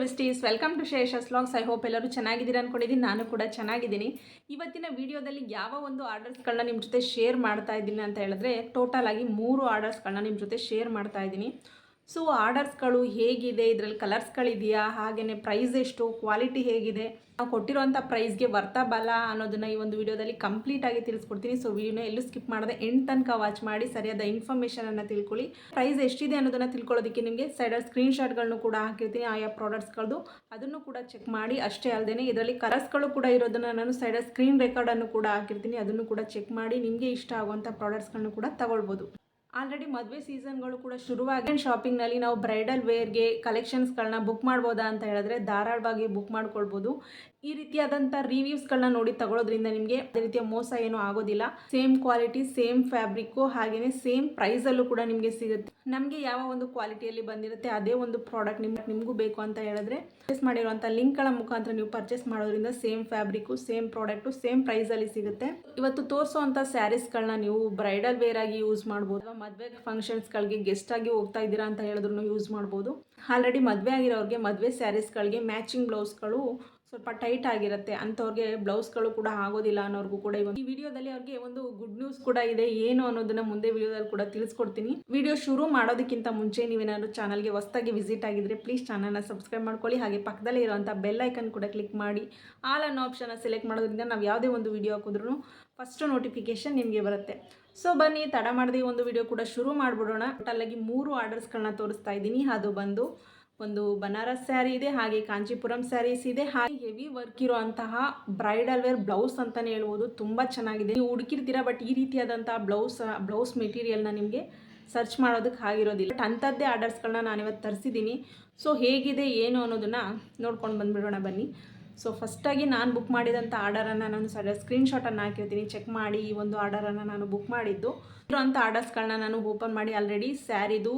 My welcome to Shesha's logs I hope ಎಲ್ಲರೂ ಚೆನ್ನಾಗಿದ್ದೀರಾ ಅಂದ್ಕೊಂಡಿದ್ದೀನಿ ನಾನು ಕೂಡ ಚೆನ್ನಾಗಿದ್ದೀನಿ. ಇವತ್ತಿನ ವಿಡಿಯೋದಲ್ಲಿ ಯಾವ ಒಂದು ಆರ್ಡರ್ಸ್ಗಳನ್ನ ನಿಮ್ಮ ಜೊತೆ ಶೇರ್ ಮಾಡ್ತಾ ಇದ್ದೀನಿ ಅಂತ ಹೇಳಿದ್ರೆ ಟೋಟಲ್ ಆಗಿ ಮೂರು ಆರ್ಡರ್ಸ್ಗಳನ್ನ ನಿಮ್ಮ ಜೊತೆ ಶೇರ್ ಮಾಡ್ತಾ ಇದ್ದೀನಿ. ಸೊ ಆರ್ಡರ್ಸ್ಗಳು ಹೇಗಿದೆ? ಇದರಲ್ಲಿ ಕಲರ್ಸ್ಗಳಿದೆಯಾ ಹಾಗೆಯೇ ಪ್ರೈಸ್ ಎಷ್ಟು? ಕ್ವಾಲಿಟಿ ಹೇಗಿದೆ? ನಾವು ಕೊಟ್ಟಿರೋಂಥ ಪ್ರೈಸ್ಗೆ ಬಲ ಅನ್ನೋದನ್ನ ಈ ಒಂದು ವಿಡಿಯೋದಲ್ಲಿ ಕಂಪ್ಲೀಟ್ ಆಗಿ ತಿಳಿಸ್ಕೊಡ್ತೀನಿ. ಸೊ ವಿಡಿಯೋನ ಎಲ್ಲೂ ಸ್ಕಿಪ್ ಮಾಡದೆ ಎಂಡ್ ತನಕ ವಾಚ್ ಮಾಡಿ, ಸರಿಯಾದ ಇನ್ಫಾರ್ಮೇಷನ್ ಅನ್ನು ತಿಳ್ಕೊಳ್ಳಿ. ಪ್ರೈಸ್ ಎಷ್ಟಿದೆ ಅನ್ನೋದನ್ನ ತಿಳ್ಕೊಳ್ಳೋದಕ್ಕೆ ನಿಮಗೆ ಸೈಡಲ್ಲಿ ಸ್ಕ್ರೀನ್ ಶಾಟ್ಗಳನ್ನು ಕೂಡ ಹಾಕಿರ್ತೀನಿ, ಆಯಾ ಪ್ರಾಡಕ್ಟ್ಸ್ಗಳದ್ದು ಅದನ್ನು ಕೂಡ ಚೆಕ್ ಮಾಡಿ, ಅಷ್ಟೇ ಅಲ್ಲದೆ ಇದರಲ್ಲಿ ಕಲರ್ಸ್ಗಳು ಕೂಡ ಇರೋದನ್ನ ನಾನು ಸೈಡಲ್ಲಿ ಸ್ಕ್ರೀನ್ ರೆಕಾರ್ಡನ್ನು ಕೂಡ ಹಾಕಿರ್ತೀನಿ. ಅದನ್ನು ಕೂಡ ಚೆಕ್ ಮಾಡಿ, ನಿಮಗೆ ಇಷ್ಟ ಆಗುವಂಥ ಪ್ರಾಡಕ್ಟ್ಸ್ಗಳನ್ನು ಕೂಡ ತಗೊಳ್ಬೋದು. ಆಲ್ರೆಡಿ ಮದುವೆ ಸೀಸನ್ಗಳು ಕೂಡ ಶುರುವಾಗಿ ಶಾಪಿಂಗ್ನಲ್ಲಿ ನಾವು ಬ್ರೈಡಲ್ ವೇರ್ಗೆ ಕಲೆಕ್ಷನ್ಸ್ಗಳನ್ನ ಬುಕ್ ಮಾಡ್ಬೋದಾ ಅಂತ ಹೇಳಿದ್ರೆ ಧಾರಾಳವಾಗಿ ಬುಕ್ ಮಾಡ್ಕೊಳ್ಬೋದು. ಈ ರೀತಿಯಾದಂಥ ರಿವ್ಯೂಸ್ಗಳನ್ನ ನೋಡಿ ತಗೊಳ್ಳೋದ್ರಿಂದ ನಿಮಗೆ ಅದೇ ರೀತಿಯ ಮೋಸ ಏನೂ ಆಗೋದಿಲ್ಲ. ಸೇಮ್ ಕ್ವಾಲಿಟಿ ಸೇಮ್ ಫ್ಯಾಬ್ರಿಕ್ಕು ಹಾಗೆಯೇ ಸೇಮ್ ಪ್ರೈಸಲ್ಲೂ ಕೂಡ ನಿಮಗೆ ಸಿಗುತ್ತೆ. ನಮಗೆ ಯಾವ ಒಂದು ಕ್ವಾಲಿಟಿಯಲ್ಲಿ ಬಂದಿರುತ್ತೆ ಅದೇ ಒಂದು ಪ್ರಾಡಕ್ಟ್ ನಿಮ್ಗೆ ನಿಮಗೂ ಬೇಕು ಅಂತ ಹೇಳಿದ್ರೆ ಪರ್ಚೇಸ್ ಮಾಡಿರುವಂಥ ಲಿಂಕ್ಗಳ ಮುಖಾಂತರ ನೀವು ಪರ್ಚೇಸ್ ಮಾಡೋದ್ರಿಂದ same fabric same product same ಪ್ರೈಸಲ್ಲಿ ಸಿಗುತ್ತೆ. ಇವತ್ತು ತೋರಿಸುವಂಥ ಸ್ಯಾರೀಸ್ಗಳನ್ನ ನೀವು ಬ್ರೈಡಲ್ ವೇರ್ ಆಗಿ ಯೂಸ್ ಮಾಡ್ಬೋದು. ಮದುವೆ ಫಂಕ್ಷನ್ಸ್ಗಳಿಗೆ ಗೆಸ್ಟ್ ಆಗಿ ಹೋಗ್ತಾ ಇದ್ದೀರಾ ಅಂತ ಹೇಳಿದ್ರು ಯೂಸ್ ಮಾಡ್ಬೋದು. ಆಲ್ರೆಡಿ ಮದುವೆ ಆಗಿರೋರಿಗೆ ಮದುವೆ ಸ್ಯಾರೀಸ್ಗಳಿಗೆ ಮ್ಯಾಚಿಂಗ್ ಬ್ಲೌಸ್ಗಳು ಸ್ವಲ್ಪ ಟೈಟ್ ಆಗಿರುತ್ತೆ. ಅಂಥವ್ರಿಗೆ ಬ್ಲೌಸ್ಗಳು ಕೂಡ ಆಗೋದಿಲ್ಲ ಅನ್ನೋರ್ಗೂ ಕೂಡ ಇವಾಗ ಈ ವಿಡಿಯೋದಲ್ಲಿ ಅವ್ರಿಗೆ ಒಂದು ಗುಡ್ ನ್ಯೂಸ್ ಕೂಡ ಇದೆ. ಏನು ಅನ್ನೋದನ್ನ ಮುಂದೆ ವಿಡಿಯೋದಲ್ಲಿ ಕೂಡ ತಿಳಿಸ್ಕೊಡ್ತೀನಿ. ವಿಡಿಯೋ ಶುರು ಮಾಡೋದಕ್ಕಿಂತ ಮುಂಚೆ ನೀವೇನಾದ್ರು ಚಾನಲ್ಗೆ ಹೊಸದಾಗಿ ವಿಸಿಟ್ ಆಗಿದ್ರೆ ಪ್ಲೀಸ್ ಚಾನಲ್ನ ಸಬ್ಸ್ಕ್ರೈಬ್ ಮಾಡ್ಕೊಳ್ಳಿ. ಹಾಗೆ ಪಕ್ಕದಲ್ಲೇ ಇರುವಂಥ ಬೆಲ್ ಐಕನ್ ಕೂಡ ಕ್ಲಿಕ್ ಮಾಡಿ. ಆಲ್ ಅನ್ನೋ ಆಪ್ಷನ್ನ ಸೆಲೆಕ್ಟ್ ಮಾಡೋದ್ರಿಂದ ನಾವು ಯಾವುದೇ ಒಂದು ವಿಡಿಯೋ ಹಾಕಿದ್ರು ಫಸ್ಟು ನೋಟಿಫಿಕೇಶನ್ ನಿಮಗೆ ಬರುತ್ತೆ. ಸೊ ಬನ್ನಿ, ತಡ ಮಾಡದೆ ಒಂದು ವಿಡಿಯೋ ಕೂಡ ಶುರು ಮಾಡಿಬಿಡೋಣ. ಟೋಟಲಾಗಿ ಮೂರು ಆರ್ಡರ್ಸ್ಗಳನ್ನ ತೋರಿಸ್ತಾ ಇದ್ದೀನಿ. ಅದು ಬಂದು ಒಂದು ಬನಾರಸ್ ಸ್ಯಾರಿ ಇದೆ, ಹಾಗೆ ಕಾಂಚಿಪುರಂ ಸ್ಯಾರೀಸ್ ಇದೆ, ಹಾಗೆ ಹೆವಿ ವರ್ಕ್ ಇರುವಂತಹ ಬ್ರೈಡಲ್ ವೇರ್ ಬ್ಲೌಸ್ ಅಂತಾನೆ ಹೇಳ್ಬೋದು. ತುಂಬ ಚೆನ್ನಾಗಿದೆ. ನೀವು ಹುಡುಕಿರ್ತೀರಾ ಬಟ್ ಈ ರೀತಿಯಾದಂತಹ ಬ್ಲೌಸ್ ಬ್ಲೌಸ್ ಮೆಟೀರಿಯಲ್ನ ನಿಮಗೆ ಸರ್ಚ್ ಮಾಡೋದಕ್ಕೆ ಆಗಿರೋದಿಲ್ಲ. ಬಟ್ ಅಂಥದ್ದೇ ಆರ್ಡರ್ಸ್ಗಳನ್ನ ನಾನು ಇವತ್ತು ತರಿಸಿದ್ದೀನಿ. ಸೊ ಹೇಗಿದೆ, ಏನು ಅನ್ನೋದನ್ನು ನೋಡ್ಕೊಂಡು ಬಂದುಬಿಡೋಣ ಬನ್ನಿ. ಸೊ ಫಸ್ಟಾಗಿ ನಾನು ಬುಕ್ ಮಾಡಿದಂಥ ಆರ್ಡರನ್ನು ನಾನು ಸರಿ ಸ್ಕ್ರೀನ್ಶಾಟನ್ನು ಹಾಕಿರ್ತೀನಿ. ಚೆಕ್ ಮಾಡಿ ಈ ಒಂದು ಆರ್ಡರನ್ನು ನಾನು ಬುಕ್ ಮಾಡಿದ್ದು. ಇರೋಂಥ ಆರ್ಡರ್ಸ್ಗಳನ್ನ ನಾನು ಓಪನ್ ಮಾಡಿ ಆಲ್ರೆಡಿ ಸ್ಯಾರಿದು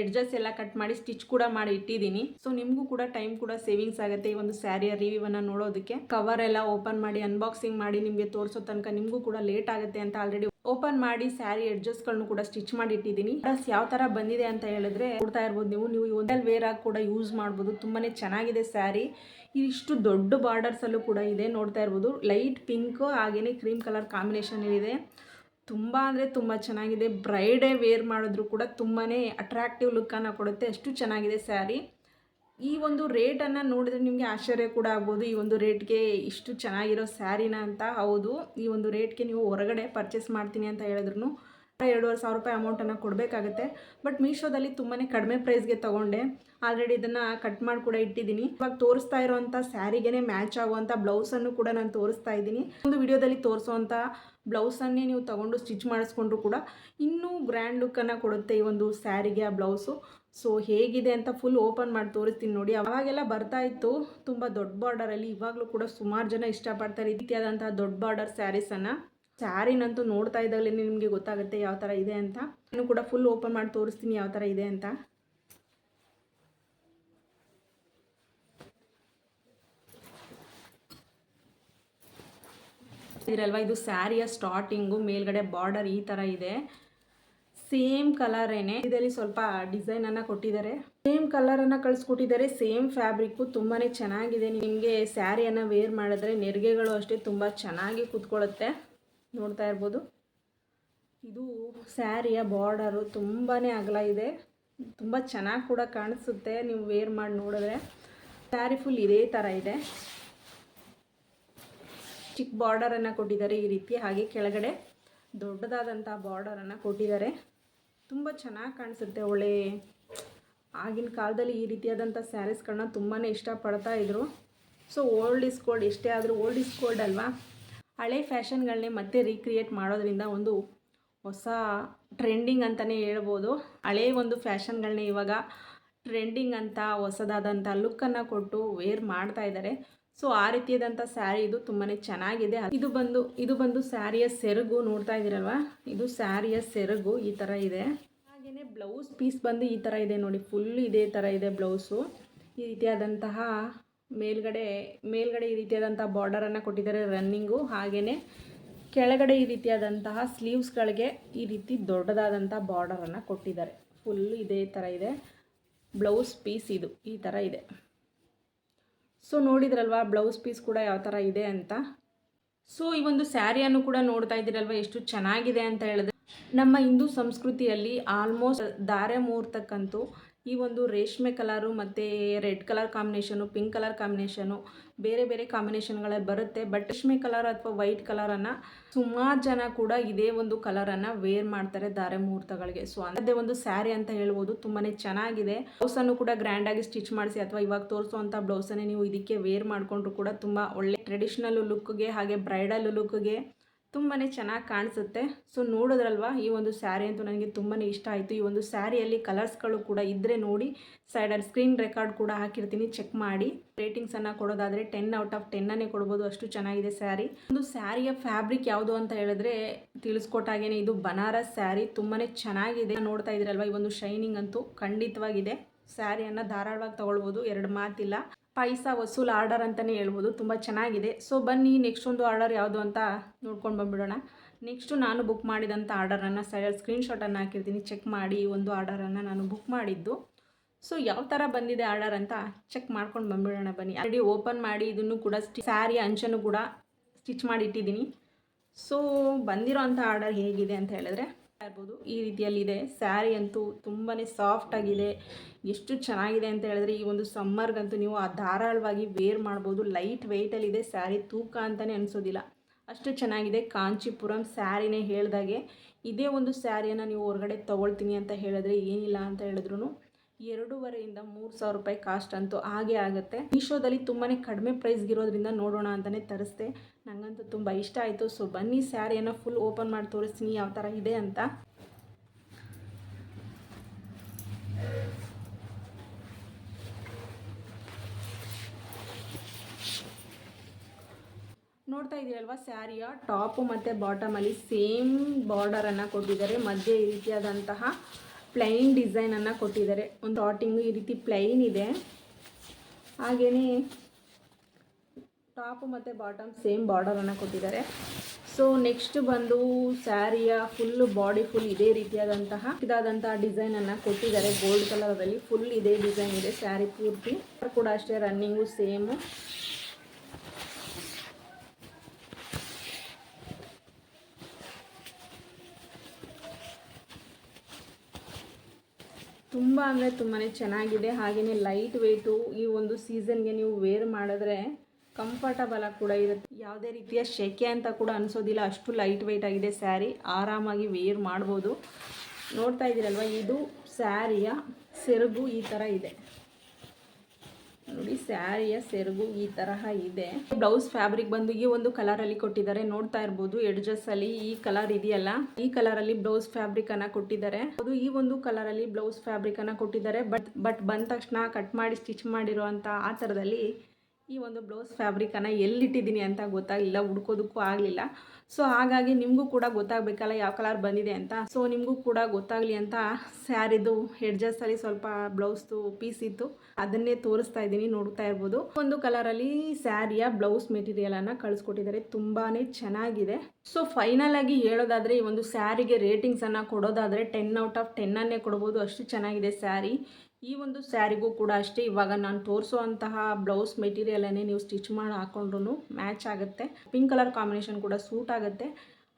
ಎಡ್ಜಸ್ ಎಲ್ಲ ಕಟ್ ಮಾಡಿ ಸ್ಟಿಚ್ ಕೂಡ ಮಾಡಿ ಇಟ್ಟಿದ್ದೀನಿ. ಸೊ ನಿಮಗೂ ಕೂಡ ಟೈಮ್ ಕೂಡ ಸೇವಿಂಗ್ಸ್ ಆಗುತ್ತೆ ಈ ಒಂದು ಸ್ಯಾರಿಯ ರಿವ್ಯೂವನ್ನು ನೋಡೋದಕ್ಕೆ. ಕವರ್ ಎಲ್ಲ ಓಪನ್ ಮಾಡಿ ಅನ್ಬಾಕ್ಸಿಂಗ್ ಮಾಡಿ ನಿಮಗೆ ತೋರಿಸೋ ತನಕ ನಿಮಗೂ ಕೂಡ ಲೇಟ್ ಆಗುತ್ತೆ ಅಂತ ಆಲ್ರೆಡಿ ಓಪನ್ ಮಾಡಿ ಸ್ಯಾರಿ ಎಡ್ಜಸ್ಗಳನ್ನು ಕೂಡ ಸ್ಟಿಚ್ ಮಾಡಿ ಇಟ್ಟಿದ್ದೀನಿ. ಪ್ಲಸ್ ಯಾವ ತರ ಬಂದಿದೆ ಅಂತ ಹೇಳಿದ್ರೆ ನೋಡ್ತಾ ಇರ್ಬೋದು ನೀವು ನೀವು ಒಂದಲ್ಲಿ ವೇರ್ ಆಗಿ ಕೂಡ ಯೂಸ್ ಮಾಡ್ಬೋದು. ತುಂಬಾನೇ ಚೆನ್ನಾಗಿದೆ ಸ್ಯಾರಿ ಇಷ್ಟು ದೊಡ್ಡ ಬಾರ್ಡರ್ಸಲ್ಲೂ ಕೂಡ ಇದೆ ನೋಡ್ತಾ ಇರ್ಬೋದು. ಲೈಟ್ ಪಿಂಕ್ ಹಾಗೇನೆ ಕ್ರೀಮ್ ಕಲರ್ ಕಾಂಬಿನೇಷನ್ ಇದೆ. ತುಂಬ ಅಂದರೆ ತುಂಬ ಚೆನ್ನಾಗಿದೆ. ಬ್ರೈಡೇ ವೇರ್ ಮಾಡಿದ್ರು ಕೂಡ ತುಂಬಾ ಅಟ್ರಾಕ್ಟಿವ್ ಲುಕ್ಕನ್ನು ಕೊಡುತ್ತೆ. ಅಷ್ಟು ಚೆನ್ನಾಗಿದೆ ಸ್ಯಾರಿ ಈ ಒಂದು ರೇಟನ್ನು ನೋಡಿದ್ರೆ ನಿಮಗೆ ಆಶ್ಚರ್ಯ ಕೂಡ ಆಗ್ಬೋದು. ಈ ಒಂದು ರೇಟ್ಗೆ ಇಷ್ಟು ಚೆನ್ನಾಗಿರೋ ಸ್ಯಾರಿನ ಅಂತ. ಹೌದು, ಈ ಒಂದು ರೇಟ್ಗೆ ನೀವು ಹೊರಗಡೆ ಪರ್ಚೇಸ್ ಮಾಡ್ತೀನಿ ಅಂತ ಹೇಳಿದ್ರು ಎರಡೂವರೆ ಸಾವಿರ ರೂಪಾಯಿ ಅಮೌಂಟನ್ನು ಕೊಡಬೇಕಾಗುತ್ತೆ. ಬಟ್ ಮೀಶೋದಲ್ಲಿ ತುಂಬಾ ಕಡಿಮೆ ಪ್ರೈಸ್ಗೆ ತೊಗೊಂಡೆ. ಆಲ್ರೆಡಿ ಇದನ್ನು ಕಟ್ ಮಾಡಿ ಕೂಡ ಇಟ್ಟಿದ್ದೀನಿ. ಇವಾಗ ತೋರಿಸ್ತಾ ಇರೋವಂಥ ಸ್ಯಾರಿಗೇ ಮ್ಯಾಚ್ ಆಗುವಂಥ ಬ್ಲೌಸನ್ನು ಕೂಡ ನಾನು ತೋರಿಸ್ತಾ ಇದ್ದೀನಿ. ಒಂದು ವಿಡಿಯೋದಲ್ಲಿ ತೋರಿಸುವಂಥ ಬ್ಲೌಸನ್ನೇ ನೀವು ತೊಗೊಂಡು ಸ್ಟಿಚ್ ಮಾಡಿಸ್ಕೊಂಡ್ರು ಕೂಡ ಇನ್ನೂ ಗ್ರ್ಯಾಂಡ್ ಲುಕ್ಕನ್ನು ಕೊಡುತ್ತೆ ಈ ಒಂದು ಸ್ಯಾರಿಗೆ ಆ ಬ್ಲೌಸು ಸೊ ಹೇಗಿದೆ ಅಂತ ಫುಲ್ ಓಪನ್ ಮಾಡಿ ತೋರಿಸ್ತೀನಿ ನೋಡಿ. ಅವಾಗೆಲ್ಲ ಬರ್ತಾ ಇತ್ತು. ತುಂಬ ದೊಡ್ಡ ಬಾರ್ಡರಲ್ಲಿ ಇವಾಗಲೂ ಕೂಡ ಸುಮಾರು ಜನ ಇಷ್ಟಪಡ್ತಾರೆ ಈ ರೀತಿಯಾದಂಥ ದೊಡ್ಡ ಬಾರ್ಡರ್ ಸ್ಯಾರೀಸನ್ನು ಸ್ಯಾರಿನಂತೂ ನೋಡ್ತಾ ಇದ್ದಾಗಲೇ ನಿಮಗೆ ಗೊತ್ತಾಗುತ್ತೆ ಯಾವ ಥರ ಇದೆ ಅಂತ. ನಾನು ಕೂಡ ಫುಲ್ ಓಪನ್ ಮಾಡಿ ತೋರಿಸ್ತೀನಿ ಯಾವ ಥರ ಇದೆ ಅಂತ. ಇರಲ್ವಾ, ಇದು ಸ್ಯಾರಿಯ ಸ್ಟಾರ್ಟಿಂಗು ಮೇಲ್ಗಡೆ ಬಾರ್ಡರ್ ಈ ಥರ ಇದೆ. ಸೇಮ್ ಕಲರೇನೆ ಇದರಲ್ಲಿ ಸ್ವಲ್ಪ ಡಿಸೈನನ್ನು ಕೊಟ್ಟಿದ್ದಾರೆ. ಸೇಮ್ ಕಲರನ್ನು ಕಳಿಸ್ಕೊಟ್ಟಿದ್ದಾರೆ ಸೇಮ್ ಫ್ಯಾಬ್ರಿಕ್ಕು ತುಂಬಾ ಚೆನ್ನಾಗಿದೆ. ನಿಮಗೆ ಸ್ಯಾರಿಯನ್ನು ವೇರ್ ಮಾಡಿದ್ರೆ ನೆರಿಗೆಗಳು ಅಷ್ಟೇ ತುಂಬ ಚೆನ್ನಾಗಿ ಕೂತ್ಕೊಳ್ಳುತ್ತೆ ನೋಡ್ತಾ ಇರ್ಬೋದು. ಇದು ಸ್ಯಾರಿಯ ಬಾರ್ಡರು ತುಂಬಾ ಅಗಲ ಇದೆ. ತುಂಬ ಚೆನ್ನಾಗಿ ಕೂಡ ಕಾಣಿಸುತ್ತೆ ನೀವು ವೇರ್ ಮಾಡಿ ನೋಡಿದ್ರೆ. ಸ್ಯಾರಿ ಫುಲ್ ಇದೇ ಥರ ಇದೆ. ಚಿಕ್ಕ ಬಾರ್ಡರನ್ನು ಕೊಟ್ಟಿದ್ದಾರೆ ಈ ರೀತಿ. ಹಾಗೆ ಕೆಳಗಡೆ ದೊಡ್ಡದಾದಂಥ ಬಾರ್ಡರನ್ನು ಕೊಟ್ಟಿದ್ದಾರೆ. ತುಂಬ ಚೆನ್ನಾಗಿ ಕಾಣಿಸುತ್ತೆ. ಒಳ್ಳೆ ಆಗಿನ ಕಾಲದಲ್ಲಿ ಈ ರೀತಿಯಾದಂಥ ಸ್ಯಾರೀಸ್ಗಳನ್ನ ತುಂಬಾ ಇಷ್ಟಪಡ್ತಾ ಇದ್ರು. ಸೊ ಓಲ್ಡ್ ಇಸ್ ಗೋಲ್ಡ್ ಎಷ್ಟೇ ಆದರೂ ಓಲ್ಡ್ ಇಸ್ ಗೋಲ್ಡ್ ಅಲ್ವಾ? ಹಳೆ ಫ್ಯಾಷನ್ಗಳನ್ನೇ ಮತ್ತೆ ರೀಕ್ರಿಯೇಟ್ ಮಾಡೋದ್ರಿಂದ ಒಂದು ಹೊಸ ಟ್ರೆಂಡಿಂಗ್ ಅಂತಲೇ ಹೇಳ್ಬೋದು. ಹಳೆ ಒಂದು ಫ್ಯಾಷನ್ಗಳನ್ನೇ ಇವಾಗ ಟ್ರೆಂಡಿಂಗ್ ಅಂತ ಹೊಸದಾದಂಥ ಲುಕ್ಕನ್ನು ಕೊಟ್ಟು ವೇರ್ ಮಾಡ್ತಾ ಇದ್ದಾರೆ ಸೊ ಆ ರೀತಿಯಾದಂಥ ಸ್ಯಾರಿ ಇದು ತುಂಬಾ ಚೆನ್ನಾಗಿದೆ. ಇದು ಬಂದು ಇದು ಬಂದು ಸ್ಯಾರಿಯ ಸೆರಗು ನೋಡ್ತಾ ಇದ್ದೀರಲ್ವ? ಇದು ಸ್ಯಾರಿಯ ಸೆರಗು ಈ ಥರ ಇದೆ. ಹಾಗೆಯೇ ಬ್ಲೌಸ್ ಪೀಸ್ ಬಂದು ಈ ಥರ ಇದೆ ನೋಡಿ. ಫುಲ್ ಇದೇ ಥರ ಇದೆ ಬ್ಲೌಸು ಈ ರೀತಿಯಾದಂತಹ ಮೇಲ್ಗಡೆ ಮೇಲ್ಗಡೆ ಈ ರೀತಿಯಾದಂಥ ಬಾರ್ಡರನ್ನು ಕೊಟ್ಟಿದ್ದಾರೆ ರನ್ನಿಂಗು ಹಾಗೆಯೇ ಕೆಳಗಡೆ ಈ ರೀತಿಯಾದಂತಹ ಸ್ಲೀವ್ಸ್ಗಳಿಗೆ ಈ ರೀತಿ ದೊಡ್ಡದಾದಂಥ ಬಾರ್ಡರನ್ನು ಕೊಟ್ಟಿದ್ದಾರೆ. ಫುಲ್ ಇದೇ ಥರ ಇದೆ. ಬ್ಲೌಸ್ ಪೀಸ್ ಇದು, ಈ ಥರ ಇದೆ. ಸೊ ನೋಡಿದ್ರಲ್ವಾ ಬ್ಲೌಸ್ ಪೀಸ್ ಕೂಡ ಯಾವ ಥರ ಇದೆ ಅಂತ? ಸೊ ಈ ಒಂದು ಸ್ಯಾರಿಯನ್ನು ಕೂಡ ನೋಡ್ತಾ ಇದ್ದೀರಲ್ವ, ಎಷ್ಟು ಚೆನ್ನಾಗಿದೆ ಅಂತ ಹೇಳಿದ್ರೆ. ನಮ್ಮ ಹಿಂದೂ ಸಂಸ್ಕೃತಿಯಲ್ಲಿ ಆಲ್ಮೋಸ್ಟ್ ಧಾರೆ ಮುಹೂರ್ತಕ್ಕಂತೂ ಈ ಒಂದು ರೇಷ್ಮೆ ಕಲರು ಮತ್ತು red colour combination, pink colour combination, ಬೇರೆ ಬೇರೆ ಕಾಂಬಿನೇಷನ್ಗಳಲ್ಲಿ ಬರುತ್ತೆ. ಬಟ್ ರೇಷ್ಮೆ ಕಲರ್ ಅಥವಾ ವೈಟ್ ಕಲರನ್ನು ಸುಮಾರು ಜನ ಕೂಡ ಇದೇ ಒಂದು ಕಲರನ್ನು ವೇರ್ ಮಾಡ್ತಾರೆ ಧಾರೆ ಮುಹೂರ್ತಗಳಿಗೆ. ಸೊ ಅದೇ ಒಂದು ಸ್ಯಾರಿ ಅಂತ ಹೇಳ್ಬೋದು. ತುಂಬಾ ಚೆನ್ನಾಗಿದೆ. ಬ್ಲೌಸನ್ನು ಕೂಡ ಗ್ರ್ಯಾಂಡಾಗಿ ಸ್ಟಿಚ್ ಮಾಡಿಸಿ ಅಥವಾ ಇವಾಗ ತೋರಿಸುವಂಥ ಬ್ಲೌಸನ್ನೇ ನೀವು ಇದಕ್ಕೆ ವೇರ್ ಮಾಡಿಕೊಂಡ್ರು ಕೂಡ ತುಂಬ ಒಳ್ಳೆ ಟ್ರೆಡಿಷ್ನಲ್ ಲುಕ್ಗೆ ಹಾಗೆ ಬ್ರೈಡಲ್ ಲುಕ್ಗೆ ತುಂಬಾ ಚೆನ್ನಾಗಿ ಕಾಣಿಸುತ್ತೆ. ಸೊ ನೋಡಿದ್ರಲ್ವಾ, ಈ ಒಂದು ಸ್ಯಾರಿ ಅಂತೂ ನನಗೆ ತುಂಬಾ ಇಷ್ಟ ಆಯಿತು. ಈ ಒಂದು ಸ್ಯಾರಿಯಲ್ಲಿ ಕಲರ್ಸ್ಗಳು ಕೂಡ ಇದ್ದರೆ ನೋಡಿ ಸೈಡಲ್ಲಿ ಸ್ಕ್ರೀನ್ ರೆಕಾರ್ಡ್ ಕೂಡ ಹಾಕಿರ್ತೀನಿ, ಚೆಕ್ ಮಾಡಿ. ರೇಟಿಂಗ್ಸನ್ನು ಕೊಡೋದಾದರೆ ಟೆನ್ ಔಟ್ ಆಫ್ ಟೆನ್ನೇ ಕೊಡ್ಬೋದು, ಅಷ್ಟು ಚೆನ್ನಾಗಿದೆ ಸ್ಯಾರಿ. ಒಂದು ಸ್ಯಾರಿಯ ಫ್ಯಾಬ್ರಿಕ್ ಯಾವುದು ಅಂತ ಹೇಳಿದ್ರೆ ತಿಳಿಸ್ಕೊಟ್ಟಾಗೇನೆ ಇದು ಬನಾರಸ್ ಸ್ಯಾರಿ ತುಂಬಾ ಚೆನ್ನಾಗಿದೆ. ನೋಡ್ತಾ ಇದ್ದೀರಲ್ವ, ಈ ಒಂದು ಶೈನಿಂಗ್ ಅಂತೂ ಖಂಡಿತವಾಗಿದೆ. ಸ್ಯಾರಿಯನ್ನು ಧಾರಾಳವಾಗಿ ತಗೊಳ್ಬೋದು, ಎರಡು ಮಾತಿಲ್ಲ. ಪೈಸಾ ವಸೂಲ್ ಆರ್ಡರ್ ಅಂತಲೇ ಹೇಳ್ಬೋದು. ತುಂಬ ಚೆನ್ನಾಗಿದೆ. ಸೊ ಬನ್ನಿ ನೆಕ್ಸ್ಟ್ ಒಂದು ಆರ್ಡರ್ ಯಾವುದು ಅಂತ ನೋಡ್ಕೊಂಡು ಬಂದ್ಬಿಡೋಣ. ನೆಕ್ಸ್ಟು ನಾನು ಬುಕ್ ಮಾಡಿದಂಥ ಆರ್ಡರನ್ನು ಸೈಡಲ್ಲಿ ಸ್ಕ್ರೀನ್ಶಾಟನ್ನು ಹಾಕಿರ್ತೀನಿ. ಚೆಕ್ ಮಾಡಿ ಒಂದು ಆರ್ಡರನ್ನು ನಾನು ಬುಕ್ ಮಾಡಿದ್ದು. ಸೊ ಯಾವ ಥರ ಬಂದಿದೆ ಆರ್ಡರ್ ಅಂತ ಚೆಕ್ ಮಾಡ್ಕೊಂಡು ಬಂದ್ಬಿಡೋಣ ಬನ್ನಿ. ಆಲ್ರೆಡಿ ಓಪನ್ ಮಾಡಿ ಇದನ್ನು ಕೂಡ ಸ್ಟಿ ಸ್ಯಾರಿ ಅಂಚನ್ನು ಕೂಡ ಸ್ಟಿಚ್ ಮಾಡಿ ಇಟ್ಟಿದ್ದೀನಿ. ಸೊ ಬಂದಿರೋ ಆರ್ಡರ್ ಹೇಗಿದೆ ಅಂತ ಹೇಳಿದ್ರೆ ಇರ್ಬೋದು ಈ ರೀತಿಯಲ್ಲಿದೆ. ಸ್ಯಾರಿ ಅಂತೂ ತುಂಬಾ ಸಾಫ್ಟ್ ಆಗಿದೆ. ಎಷ್ಟು ಚೆನ್ನಾಗಿದೆ ಅಂತ ಹೇಳಿದ್ರೆ ಈ ಒಂದು ಸಮ್ಮರ್ಗಂತೂ ನೀವು ಆ ಧಾರಾಳವಾಗಿ ವೇರ್ ಮಾಡ್ಬೋದು. ಲೈಟ್ ವೆಯ್ಟಲ್ಲಿದೆ ಸ್ಯಾರಿ ತೂಕ ಅಂತಲೇ ಅನಿಸೋದಿಲ್ಲ. ಅಷ್ಟು ಚೆನ್ನಾಗಿದೆ. ಕಾಂಚಿಪುರಂ ಸ್ಯಾರಿನೇ ಹೇಳಿದಾಗೆ. ಇದೇ ಒಂದು ಸ್ಯಾರಿಯನ್ನು ನೀವು ಹೊರಗಡೆ ತೊಗೊಳ್ತೀನಿ ಅಂತ ಹೇಳಿದ್ರೆ ಏನಿಲ್ಲ ಅಂತ ಹೇಳಿದ್ರು ಎರಡೂವರೆಯಿಂದ ಮೂರು ಸಾವಿರ ರೂಪಾಯಿ ಕಾಸ್ಟ್ ಅಂತೂ ಹಾಗೆ ಆಗುತ್ತೆ. ಮೀಶೋದಲ್ಲಿ ತುಂಬಾ ಕಡಿಮೆ ಪ್ರೈಸ್ಗಿರೋದ್ರಿಂದ ನೋಡೋಣ ಅಂತಲೇ ತರಿಸ್ದೆ. ನನಗಂತೂ ತುಂಬ ಇಷ್ಟ ಆಯಿತು. ಸೊ ಬನ್ನಿ ಸ್ಯಾರಿಯನ್ನು ಫುಲ್ ಓಪನ್ ಮಾಡಿ ತೋರಿಸ್ತೀನಿ ಯಾವ ಥರ ಇದೆ ಅಂತ. ನೋಡ್ತಾ ಅಲ್ವಾ ಸ್ಯಾರಿಯ ಟಾಪು ಮತ್ತು ಬಾಟಮಲ್ಲಿ ಸೇಮ್ ಬಾರ್ಡರನ್ನು ಕೊಟ್ಟಿದ್ದಾರೆ. ಮಧ್ಯೆ ಈ ರೀತಿಯಾದಂತಹ ಪ್ಲೈನ್ ಡಿಸೈನನ್ನು ಕೊಟ್ಟಿದ್ದಾರೆ. ಒಂದು ಟಾಟಿಂಗು ಈ ರೀತಿ ಪ್ಲೈನ್ ಇದೆ. ಹಾಗೆಯೇ ಟಾಪ್ ಮತ್ತು ಬಾಟಮ್ ಸೇಮ್ ಬಾರ್ಡರನ್ನು ಕೊಟ್ಟಿದ್ದಾರೆ. ಸೊ ನೆಕ್ಸ್ಟ್ ಬಂದು ಸ್ಯಾರಿಯ ಫುಲ್ ಬಾಡಿ ಫುಲ್ ಇದೇ ರೀತಿಯಾದಂತಹ ಇದಾದಂತಹ ಡಿಸೈನನ್ನು ಕೊಟ್ಟಿದ್ದಾರೆ. ಗೋಲ್ಡ್ ಕಲರಲ್ಲಿ ಫುಲ್ ಇದೇ ಡಿಸೈನ್ ಇದೆ. ಸ್ಯಾರಿ ಪೂರ್ತಿ ಕೂಡ ಅಷ್ಟೇ ರನ್ನಿಂಗು ಸೇಮು ತುಂಬ ಅಂದರೆ ತುಂಬಾ ಚೆನ್ನಾಗಿದೆ. ಹಾಗೆಯೇ ಲೈಟ್ ವೆಯ್ಟು ಈ ಒಂದು ಸೀಸನ್ಗೆ ನೀವು ವೇರ್ ಮಾಡಿದ್ರೆ ಕಂಫರ್ಟಬಲ್ ಆಗಿ ಕೂಡ ಇರುತ್ತೆ. ಯಾವುದೇ ರೀತಿಯ ಶೆಕೆ ಅಂತ ಕೂಡ ಅನಿಸೋದಿಲ್ಲ. ಅಷ್ಟು ಲೈಟ್ ವೆಯ್ಟ್ ಆಗಿದೆ ಸ್ಯಾರಿ ಆರಾಮಾಗಿ ವೇರ್ ಮಾಡ್ಬೋದು. ನೋಡ್ತಾ ಇದ್ದೀರಲ್ವ? ಇದು ಸ್ಯಾರಿಯ ಸೆರಗು ಈ ಥರ ಇದೆ. ನೋಡಿ ಸ್ಯಾರಿಯ ಸೆರಗು ಈ ತರಹ ಇದೆ. ಬ್ಲೌಸ್ ಫ್ಯಾಬ್ರಿಕ್ ಬಂದು ಈ ಒಂದು ಕಲರ್ ಅಲ್ಲಿ ಕೊಟ್ಟಿದ್ದಾರೆ. ನೋಡ್ತಾ ಇರ್ಬೋದು ಎಡ್ಜಸ್ ಅಲ್ಲಿ ಈ ಕಲರ್ ಇದೆಯಲ್ಲ? ಈ ಕಲರ್ ಅಲ್ಲಿ ಬ್ಲೌಸ್ ಫ್ಯಾಬ್ರಿಕ್ ಅನ್ನ ಕೊಟ್ಟಿದ್ದಾರೆ. ಅದು ಈ ಒಂದು ಕಲರ್ ಅಲ್ಲಿ ಬ್ಲೌಸ್ ಫ್ಯಾಬ್ರಿಕ್ ಅನ್ನ ಕೊಟ್ಟಿದ್ದಾರೆ. ಬಟ್ ಬಟ್ ಬಂದ ತಕ್ಷಣ ಕಟ್ ಮಾಡಿ ಸ್ಟಿಚ್ ಮಾಡಿರೋ ಅಂತ ಆ ಥರದಲ್ಲಿ ಈ ಒಂದು ಬ್ಲೌಸ್ ಫ್ಯಾಬ್ರಿಕನ್ನು ಎಲ್ಲಿಟ್ಟಿದ್ದೀನಿ ಅಂತ ಗೊತ್ತಾಗಲಿಲ್ಲ ಹುಡ್ಕೋದಕ್ಕೂ ಆಗಲಿಲ್ಲ. ಸೊ ಹಾಗಾಗಿ ನಿಮಗೂ ಕೂಡ ಗೊತ್ತಾಗಬೇಕಲ್ಲ ಯಾವ ಕಲರ್ ಬಂದಿದೆ ಅಂತ. ಸೊ ನಿಮಗೂ ಕೂಡ ಗೊತ್ತಾಗಲಿ ಅಂತ ಸ್ಯಾರಿದು ಹೆಡ್ಜಸ್ಟಲ್ಲಿ ಸ್ವಲ್ಪ ಬ್ಲೌಸ್ದು ಪೀಸ್ ಇತ್ತು. ಅದನ್ನೇ ತೋರಿಸ್ತಾ ಇದ್ದೀನಿ, ನೋಡ್ತಾ ಇರ್ಬೋದು. ಒಂದು ಕಲರಲ್ಲಿ ಸ್ಯಾರಿಯ ಬ್ಲೌಸ್ ಮೆಟೀರಿಯಲನ್ನು ಕಳಿಸ್ಕೊಟ್ಟಿದ್ದಾರೆ. ತುಂಬಾ ಚೆನ್ನಾಗಿದೆ. ಸೊ ಫೈನಲ್ ಆಗಿ ಹೇಳೋದಾದರೆ, ಈ ಒಂದು ಸ್ಯಾರಿಗೆ ರೇಟಿಂಗ್ಸನ್ನು ಕೊಡೋದಾದರೆ ಟೆನ್ ಔಟ್ ಆಫ್ ಟೆನ್ನನ್ನೇ ಕೊಡ್ಬೋದು. ಅಷ್ಟು ಚೆನ್ನಾಗಿದೆ ಸ್ಯಾರಿ. ಈ ಒಂದು ಸ್ಯಾರಿಗೂ ಕೂಡ ಅಷ್ಟೇ. ಇವಾಗ ನಾನು ತೋರಿಸುವಂತಹ ಬ್ಲೌಸ್ ಮೆಟೀರಿಯಲನ್ನೇ ನೀವು ಸ್ಟಿಚ್ ಮಾಡಿ ಹಾಕೊಂಡ್ರು ಮ್ಯಾಚ್ ಆಗುತ್ತೆ. ಪಿಂಕ್ ಕಲರ್ ಕಾಂಬಿನೇಷನ್ ಕೂಡ ಸೂಟ್ ಆಗುತ್ತೆ.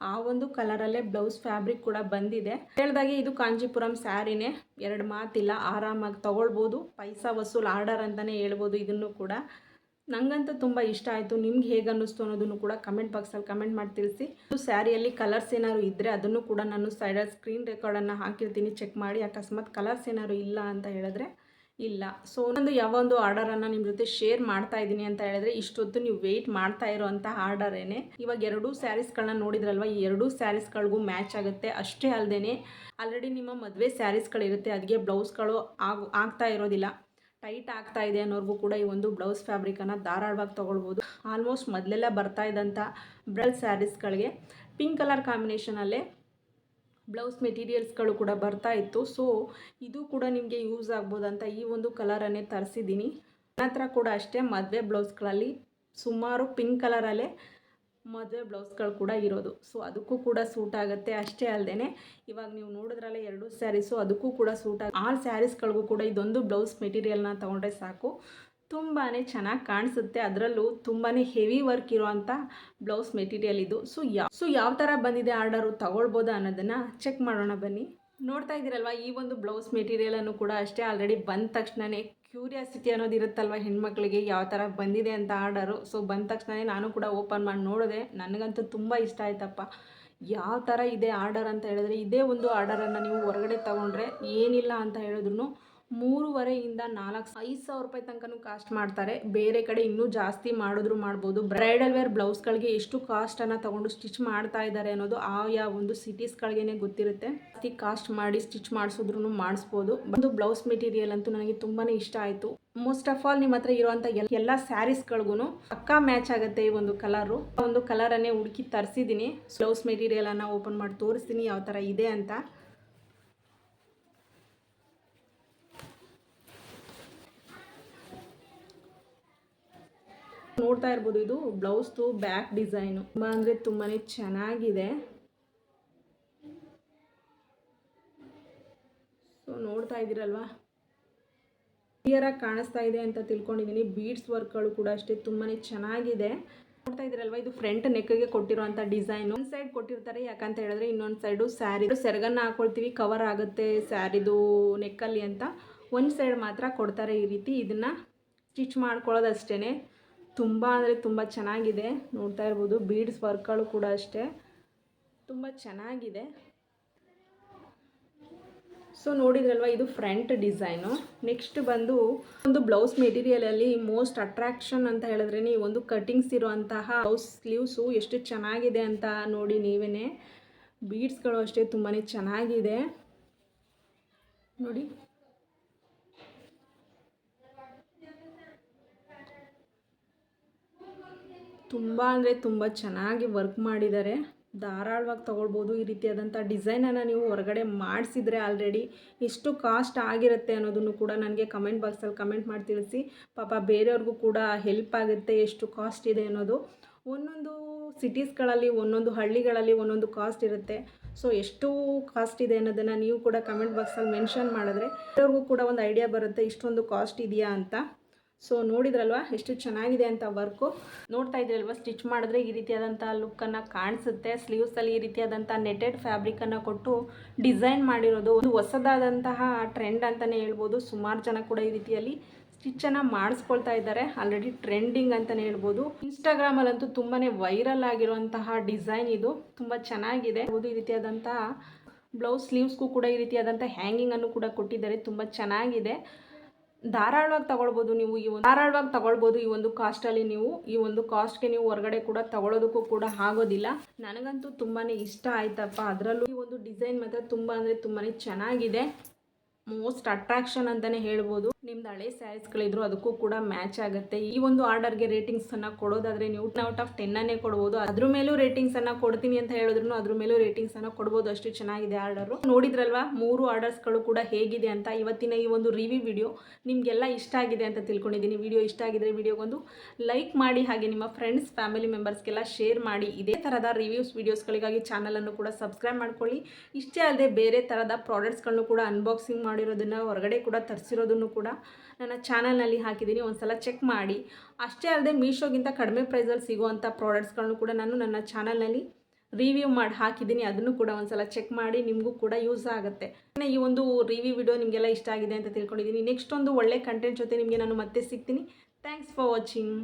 ಆ ಒಂದು ಕಲರಲ್ಲೇ ಬ್ಲೌಸ್ ಫ್ಯಾಬ್ರಿಕ್ ಕೂಡ ಬಂದಿದೆ. ಹೇಳ್ದಾಗೆ ಇದು ಕಾಂಜಿಪುರಂ ಸ್ಯಾರಿನೇ. ಎರಡು ಮಾತಿಲ್ಲ, ಆರಾಮಾಗಿ ತೊಗೊಳ್ಬೋದು. ಪೈಸಾ ವಸೂಲ್ ಆರ್ಡರ್ ಅಂತಲೇ ಹೇಳ್ಬೋದು ಇದನ್ನು ಕೂಡ. ನಂಗಂತೂ ತುಂಬ ಇಷ್ಟ ಆಯಿತು. ನಿಮ್ಗೆ ಹೇಗೆ ಅನ್ನಿಸ್ತು ಅನ್ನೋದನ್ನು ಕೂಡ ಕಮೆಂಟ್ ಬಾಕ್ಸಲ್ಲಿ ಕಮೆಂಟ್ ಮಾಡಿ ತಿಳಿಸಿ. ಸ್ಯಾರಿಯಲ್ಲಿ ಕಲರ್ಸ್ ಏನಾದ್ರು ಇದ್ದರೆ ಅದನ್ನು ಕೂಡ ನಾನು ಸೈಡಲ್ಲಿ ಸ್ಕ್ರೀನ್ ರೆಕಾರ್ಡನ್ನು ಹಾಕಿರ್ತೀನಿ ಚೆಕ್ ಮಾಡಿ. ಅಕಸ್ಮಾತ್ ಕಲರ್ಸ್ ಏನಾದ್ರು ಇಲ್ಲ ಅಂತ ಹೇಳಿದ್ರೆ ಇಲ್ಲ. ಸೊ ಒಂದು ಯಾವೊಂದು ಆರ್ಡರನ್ನು ನಿಮ್ಮ ಜೊತೆ ಶೇರ್ ಮಾಡ್ತಾ ಇದ್ದೀನಿ ಅಂತ ಹೇಳಿದ್ರೆ ಇಷ್ಟೊತ್ತು ನೀವು ವೆಯ್ಟ್ ಮಾಡ್ತಾ ಇರೋವಂಥ ಆರ್ಡರೇನೆ ಇವಾಗ ಎರಡೂ ಸ್ಯಾರೀಸ್ಗಳನ್ನ ನೋಡಿದ್ರಲ್ವ? ಈ ಎರಡೂ ಸ್ಯಾರೀಸ್ಗಳಿಗೂ ಮ್ಯಾಚ್ ಆಗುತ್ತೆ. ಅಷ್ಟೇ ಅಲ್ಲದೆ ಆಲ್ರೆಡಿ ನಿಮ್ಮ ಮದುವೆ ಸ್ಯಾರೀಸ್ಗಳಿರುತ್ತೆ ಅದಕ್ಕೆ ಬ್ಲೌಸ್ಗಳು ಆಗ, ಆಗ್ತಾ ಇರೋದಿಲ್ಲ. ಟೈಟ್ ಆಗ್ತಾ ಇದೆ ಅನ್ನೋರ್ಗೂ ಕೂಡ ಈ ಒಂದು ಬ್ಲೌಸ್ ಫ್ಯಾಬ್ರಿಕನ್ನು ಧಾರಾಳವಾಗಿ ತೊಗೊಳ್ಬೋದು. ಆಲ್ಮೋಸ್ಟ್ ಮೊದಲೆಲ್ಲ ಬರ್ತಾ ಇದ್ದಂಥ ಬ್ರಲ್ ಸ್ಯಾರೀಸ್ಗಳಿಗೆ ಪಿಂಕ್ ಕಲರ್ ಕಾಂಬಿನೇಷನಲ್ಲೇ ಬ್ಲೌಸ್ ಮೆಟೀರಿಯಲ್ಸ್ಗಳು ಕೂಡ ಬರ್ತಾ ಇತ್ತು. ಸೊ ಇದು ಕೂಡ ನಿಮಗೆ ಯೂಸ್ ಆಗ್ಬೋದಂತ ಈ ಒಂದು ಕಲರನ್ನೇ ತರಿಸಿದ್ದೀನಿ. ನನ್ನ ಕೂಡ ಅಷ್ಟೇ ಮದುವೆ ಬ್ಲೌಸ್ಗಳಲ್ಲಿ ಸುಮಾರು ಪಿಂಕ್ ಕಲರಲ್ಲೇ ಮದುವೆ ಬ್ಲೌಸ್ಗಳು ಕೂಡ ಇರೋದು. ಸೊ ಅದಕ್ಕೂ ಕೂಡ ಸೂಟ್ ಆಗುತ್ತೆ. ಅಷ್ಟೇ ಅಲ್ಲದೆ ಇವಾಗ ನೀವು ನೋಡಿದ್ರಲ್ಲ ಎರಡು ಸ್ಯಾರೀಸು ಅದಕ್ಕೂ ಕೂಡ ಸೂಟ್ ಆಗ ಆ ಸ್ಯಾರೀಸ್ಗಳಿಗೂ ಕೂಡ ಇದೊಂದು ಬ್ಲೌಸ್ ಮೆಟೀರಿಯಲ್ನ ತೊಗೊಂಡ್ರೆ ಸಾಕು. ತುಂಬಾ ಚೆನ್ನಾಗಿ ಕಾಣಿಸುತ್ತೆ. ಅದರಲ್ಲೂ ತುಂಬಾ ಹೆವಿ ವರ್ಕ್ ಇರೋವಂಥ ಬ್ಲೌಸ್ ಮೆಟೀರಿಯಲ್ ಇದು. ಸೊ ಯಾವ ಸೊ ಯಾವ ಥರ ಬಂದಿದೆ ಆರ್ಡರು? ತಗೊಳ್ಬೋದಾ ಅನ್ನೋದನ್ನು ಚೆಕ್ ಮಾಡೋಣ ಬನ್ನಿ. ನೋಡ್ತಾ ಇದ್ದೀರಲ್ವ? ಈ ಒಂದು ಬ್ಲೌಸ್ ಮೆಟೀರಿಯಲನ್ನು ಕೂಡ ಅಷ್ಟೇ ಆಲ್ರೆಡಿ ಬಂದ ತಕ್ಷಣವೇ ಕ್ಯೂರಿಯಾಸಿಟಿ ಅನ್ನೋದು ಇರುತ್ತಲ್ವ? ಹೆಣ್ಮಕ್ಳಿಗೆ ಯಾವ ಥರ ಬಂದಿದೆ ಅಂತ ಆರ್ಡರು. ಸೊ ಬಂದ ತಕ್ಷಣವೇ ನಾನು ಕೂಡ ಓಪನ್ ಮಾಡಿ ನೋಡಿದೆ. ನನಗಂತೂ ತುಂಬ ಇಷ್ಟ ಆಯ್ತಪ್ಪ. ಯಾವ ಥರ ಇದೆ ಆರ್ಡರ್ ಅಂತ ಹೇಳಿದ್ರೆ, ಇದೇ ಒಂದು ಆರ್ಡರನ್ನು ನೀವು ಹೊರಗಡೆ ತೊಗೊಂಡ್ರೆ ಏನಿಲ್ಲ ಅಂತ ಹೇಳಿದ್ರು. ಮೂರುವರೆಯಿಂದ ನಾಲ್ಕು ಐದು ಸಾವಿರ ರೂಪಾಯಿ ತನಕನು ಕಾಸ್ಟ್ ಮಾಡ್ತಾರೆ. ಬೇರೆ ಕಡೆ ಇನ್ನೂ ಜಾಸ್ತಿ ಮಾಡಿದ್ರು ಮಾಡ್ಬೋದು. ಬ್ರೈಡಲ್ ವೇರ್ ಬ್ಲೌಸ್ಗಳಿಗೆ ಎಷ್ಟು ಕಾಸ್ಟನ್ನು ತಗೊಂಡು ಸ್ಟಿಚ್ ಮಾಡ್ತಾ ಇದ್ದಾರೆ ಅನ್ನೋದು ಆಯಾ ಒಂದು ಸಿಟೀಸ್ಗಳಿಗೇನೆ ಗೊತ್ತಿರುತ್ತೆ. ಜಾಸ್ತಿ ಕಾಸ್ಟ್ ಮಾಡಿ ಸ್ಟಿಚ್ ಮಾಡಿಸಿದ್ರು ಮಾಡಿಸ್ಬೋದು. ಒಂದು ಬ್ಲೌಸ್ ಮೆಟೀರಿಯಲ್ ಅಂತೂ ನನಗೆ ತುಂಬಾ ಇಷ್ಟ ಆಯಿತು. ಮೋಸ್ಟ್ ಆಫ್ ಆಲ್ ನಿಮ್ಮ ಹತ್ರ ಇರುವಂಥ ಎಲ್ಲ ಸ್ಯಾರೀಸ್ಗಳಿಗೂ ಪಕ್ಕಾ ಮ್ಯಾಚ್ ಆಗುತ್ತೆ ಈ ಒಂದು ಕಲರು ಒಂದು ಕಲರನ್ನೇ ಹುಡುಕಿ ತರಿಸಿದ್ದೀನಿ ಬ್ಲೌಸ್ ಮೆಟೀರಿಯಲನ್ನು ಓಪನ್ ಮಾಡಿ ತೋರಿಸ್ತೀನಿ ಯಾವ ಥರ ಇದೆ ಅಂತ. ನೋಡ್ತಾ ಇರ್ಬೋದು, ಇದು ಬ್ಲೌಸ್ದು ಬ್ಯಾಕ್ ಡಿಸೈನು ತುಂಬ ಅಂದರೆ ತುಂಬಾ ಚೆನ್ನಾಗಿದೆ. ಸೊ ನೋಡ್ತಾ ಇದ್ದೀರಲ್ವಾ? ಕ್ಲಿಯರಾಗಿ ಕಾಣಿಸ್ತಾ ಇದೆ ಅಂತ ತಿಳ್ಕೊಂಡಿದ್ದೀನಿ. ಬೀಡ್ಸ್ ವರ್ಕ್ಗಳು ಕೂಡ ಅಷ್ಟೇ ತುಂಬಾ ಚೆನ್ನಾಗಿದೆ. ನೋಡ್ತಾ ಇದ್ರಲ್ವಾ ಇದು ಫ್ರಂಟ್ ನೆಕ್ಗೆ ಕೊಟ್ಟಿರುವಂತ ಡಿಸೈನ್ ಒಂದು ಸೈಡ್ ಕೊಟ್ಟಿರ್ತಾರೆ, ಯಾಕಂತ ಹೇಳಿದ್ರೆ ಇನ್ನೊಂದು ಸೈಡು ಸ್ಯಾರಿ ಸೆರಗನ್ನ ಹಾಕೊಳ್ತೀವಿ ಕವರ್ ಆಗುತ್ತೆ ಸ್ಯಾರಿದು ನೆಕ್ಕಲ್ಲಿ ಅಂತ. ಒಂದು ಸೈಡ್ ಮಾತ್ರ ಕೊಡ್ತಾರೆ ಈ ರೀತಿ. ಇದನ್ನ ಸ್ಟಿಚ್ ಮಾಡ್ಕೊಳ್ಳೋದಷ್ಟೇ ತುಂಬ ಅಂದರೆ ತುಂಬ ಚೆನ್ನಾಗಿದೆ. ನೋಡ್ತಾ ಇರ್ಬೋದು, ಬೀಡ್ಸ್ ವರ್ಕ್ಗಳು ಕೂಡ ಅಷ್ಟೇ. ತುಂಬ ಚೆನ್ನಾಗಿದೆ. ಸೊ ನೋಡಿದ್ರಲ್ವ, ಇದು ಫ್ರಂಟ್ ಡಿಸೈನು. ನೆಕ್ಸ್ಟ್ ಬಂದು ಒಂದು ಬ್ಲೌಸ್ ಮೆಟೀರಿಯಲಲ್ಲಿ ಮೋಸ್ಟ್ ಅಟ್ರಾಕ್ಷನ್ ಅಂತ ಹೇಳಿದ್ರೆ ಈ ಒಂದು ಕಟಿಂಗ್ಸ್ ಇರುವಂತಹ ಬ್ಲೌಸ್ ಸ್ಲೀವ್ಸು ಎಷ್ಟು ಚೆನ್ನಾಗಿದೆ ಅಂತ ನೋಡಿ ನೀವೇ ಬೀಡ್ಸ್ಗಳು ಅಷ್ಟೇ ತುಂಬಾ ಚೆನ್ನಾಗಿದೆ. ನೋಡಿ. ತುಂಬ ಅಂದರೆ ತುಂಬ ಚೆನ್ನಾಗಿ ವರ್ಕ್ ಮಾಡಿದ್ದಾರೆ. ಧಾರಾಳವಾಗಿ ತೊಗೊಳ್ಬೋದು. ಈ ರೀತಿಯಾದಂಥ ಡಿಸೈನನ್ನು ನೀವು ಹೊರಗಡೆ ಮಾಡಿಸಿದರೆ ಆಲ್ರೆಡಿ ಎಷ್ಟು ಕಾಸ್ಟ್ ಆಗಿರುತ್ತೆ ಅನ್ನೋದನ್ನು ಕೂಡ ನನಗೆ ಕಮೆಂಟ್ ಬಾಕ್ಸಲ್ಲಿ ಕಮೆಂಟ್ ಮಾಡಿ ತಿಳಿಸಿ. ಪಾಪ ಬೇರೆಯವ್ರಿಗೂ ಕೂಡ ಹೆಲ್ಪ್ ಆಗುತ್ತೆ ಎಷ್ಟು ಕಾಸ್ಟ್ ಇದೆ ಅನ್ನೋದು. ಒಂದೊಂದು ಸಿಟೀಸ್ಗಳಲ್ಲಿ ಒಂದೊಂದು ಹಳ್ಳಿಗಳಲ್ಲಿ ಒಂದೊಂದು ಕಾಸ್ಟ್ ಇರುತ್ತೆ. ಸೊ ಎಷ್ಟು ಕಾಸ್ಟ್ ಇದೆ ಅನ್ನೋದನ್ನು ನೀವು ಕೂಡ ಕಮೆಂಟ್ ಬಾಕ್ಸಲ್ಲಿ ಮೆನ್ಷನ್ ಮಾಡಿದ್ರೆ ಬೇರೆಯವ್ರಿಗೂ ಕೂಡ ಒಂದು ಐಡಿಯಾ ಬರುತ್ತೆ, ಇಷ್ಟೊಂದು ಕಾಸ್ಟ್ ಇದೆಯಾ ಅಂತ. ಸೊ ನೋಡಿದ್ರಲ್ವಾ? ಎಷ್ಟು ಚೆನ್ನಾಗಿದೆ ಅಂತ ವರ್ಕು ನೋಡ್ತಾ ಇದ್ರಲ್ವ? ಸ್ಟಿಚ್ ಮಾಡಿದ್ರೆ ಈ ರೀತಿಯಾದಂಥ ಲುಕ್ಕನ್ನು ಕಾಣಿಸುತ್ತೆ. ಸ್ಲೀವ್ಸಲ್ಲಿ ಈ ರೀತಿಯಾದಂಥ ನೆಟೆಡ್ ಫ್ಯಾಬ್ರಿಕನ್ನು ಕೊಟ್ಟು ಡಿಸೈನ್ ಮಾಡಿರೋದು ಒಂದು ಹೊಸದಾದಂತಹ ಟ್ರೆಂಡ್ ಅಂತಲೇ ಹೇಳ್ಬೋದು. ಸುಮಾರು ಜನ ಕೂಡ ಈ ರೀತಿಯಲ್ಲಿ ಸ್ಟಿಚ್ಚನ್ನು ಮಾಡಿಸ್ಕೊಳ್ತಾ ಇದ್ದಾರೆ. ಆಲ್ರೆಡಿ ಟ್ರೆಂಡಿಂಗ್ ಅಂತಲೇ ಹೇಳ್ಬೋದು. ಇನ್ಸ್ಟಾಗ್ರಾಮಲ್ಲಂತೂ ತುಂಬಾ ವೈರಲ್ ಆಗಿರುವಂತಹ ಡಿಸೈನ್ ಇದು. ತುಂಬ ಚೆನ್ನಾಗಿದೆ. ಈ ರೀತಿಯಾದಂತಹ ಬ್ಲೌಸ್ ಸ್ಲೀವ್ಸ್ಗೂ ಕೂಡ ಈ ರೀತಿಯಾದಂಥ ಹ್ಯಾಂಗಿಂಗನ್ನು ಕೂಡ ಕೊಟ್ಟಿದ್ದಾರೆ. ತುಂಬ ಚೆನ್ನಾಗಿದೆ. ಧಾರಾಳವಾಗಿ ತಗೊಳ್ಬೋದು ನೀವು ಈ ಒಂದು ಧಾರಾಳವಾಗಿ ತಗೊಳ್ಬೋದು ಈ ಒಂದು ಕಾಸ್ಟಲ್ಲಿ ನೀವು, ಈ ಒಂದು ಕಾಸ್ಟ್ಗೆ ನೀವು ಹೊರಗಡೆ ಕೂಡ ತಗೊಳ್ಳೋದಕ್ಕೂ ಕೂಡ ಆಗೋದಿಲ್ಲ. ನನಗಂತೂ ತುಂಬಾ ಇಷ್ಟ ಆಯ್ತಪ್ಪ. ಅದರಲ್ಲೂ ಈ ಒಂದು ಡಿಸೈನ್ ಮಾತ್ರ ತುಂಬ ಅಂದರೆ ತುಂಬಾ ಚೆನ್ನಾಗಿದೆ. ಮೋಸ್ಟ್ ಅಟ್ರಾಕ್ಷನ್ ಅಂತಲೇ ಹೇಳ್ಬೋದು. ನಿಮ್ದು ಹಳೆ ಸ್ಯಾರೀಸ್ಗಳಿದ್ರು ಅದಕ್ಕೂ ಕೂಡ ಮ್ಯಾಚ್ ಆಗುತ್ತೆ. ಈ ಒಂದು ಆರ್ಡರ್ಗೆ ರೇಟಿಂಗ್ಸನ್ನು ಕೊಡೋದಾದರೆ ನೀವು ಔಟ್ ಆಫ್ ಟೆನ್ನನ್ನೇ ಕೊಡ್ಬೋದು. ಅದ್ರ ಮೇಲೂ ರೇಟಿಂಗ್ಸನ್ನು ಕೊಡ್ತೀನಿ ಅಂತ ಹೇಳಿದ್ರು ಅದ್ರ ಮೇಲೂ ರೇಟಿಂಗ್ಸನ್ನು ಕೊಡ್ಬೋದು. ಅಷ್ಟು ಚೆನ್ನಾಗಿದೆ ಆರ್ಡರು. ನೋಡಿದ್ರಲ್ವಾ, ಮೂರು ಆರ್ಡರ್ಸ್ಗಳು ಕೂಡ ಹೇಗಿದೆ ಅಂತ ಇವತ್ತಿನ ಈ ಒಂದು ರಿವ್ಯೂ ವಿಡಿಯೋ ನಿಮಗೆಲ್ಲ ಇಷ್ಟ ಆಗಿದೆ ಅಂತ ತಿಳ್ಕೊಂಡಿದ್ದೀನಿ. ವಿಡಿಯೋ ಇಷ್ಟ ಆಗಿದ್ರೆ ವಿಡಿಯೋಗೊಂದು ಲೈಕ್ ಮಾಡಿ ಹಾಗೆ ನಿಮ್ಮ ಫ್ರೆಂಡ್ಸ್ ಫ್ಯಾಮಿಲಿ ಮೆಂಬರ್ಸ್ಗೆಲ್ಲ ಶೇರ್ ಮಾಡಿ. ಇದೇ ಥರದ ರಿವ್ಯೂಸ್ ವೀಡಿಯೋಸ್ಗಳಿಗಾಗಿ ಚಾನಲನ್ನು ಕೂಡ ಸಬ್ಸ್ಕ್ರೈಬ್ ಮಾಡ್ಕೊಳ್ಳಿ. ಇಷ್ಟೇ ಅಲ್ಲದೆ ಬೇರೆ ಥರದ ಪ್ರಾಡಕ್ಟ್ಸ್ಗಳನ್ನು ಕೂಡ ಅನ್ಬಾಕ್ಸಿಂಗ್ ಮಾಡಿರೋದನ್ನು ಹೊರಗಡೆ ಕೂಡ ತರಿಸಿರೋದನ್ನು ಕೂಡ ನನ್ನ ಚಾನಲ್ನಲ್ಲಿ ಹಾಕಿದ್ದೀನಿ. ಒಂದು ಸಲ ಚೆಕ್ ಮಾಡಿ. ಅಷ್ಟೇ ಅಲ್ಲದೆ ಮೀಶೋಗಿಂತ ಕಡಿಮೆ ಪ್ರೈಸಲ್ಲಿ ಸಿಗುವಂಥ ಪ್ರಾಡಕ್ಟ್ಸ್ಗಳನ್ನು ಕೂಡ ನಾನು ನನ್ನ ಚಾನಲ್ನಲ್ಲಿ ರಿವ್ಯೂ ಮಾಡಿ ಹಾಕಿದ್ದೀನಿ. ಅದನ್ನು ಕೂಡ ಒಂದು ಸಲ ಚೆಕ್ ಮಾಡಿ ನಿಮಗೂ ಕೂಡ ಯೂಸ್ ಆಗುತ್ತೆ. ಈ ಒಂದು ರಿವ್ಯೂ ವಿಡಿಯೋ ನಿಮಗೆಲ್ಲ ಇಷ್ಟ ಆಗಿದೆ ಅಂತ ತಿಳ್ಕೊಂಡಿದ್ದೀನಿ. ನೆಕ್ಸ್ಟ್ ಒಂದು ಒಳ್ಳೆ ಕಂಟೆಂಟ್ ಜೊತೆ ನಿಮಗೆ ನಾನು ಮತ್ತೆ ಸಿಗ್ತೀನಿ. Thanks for watching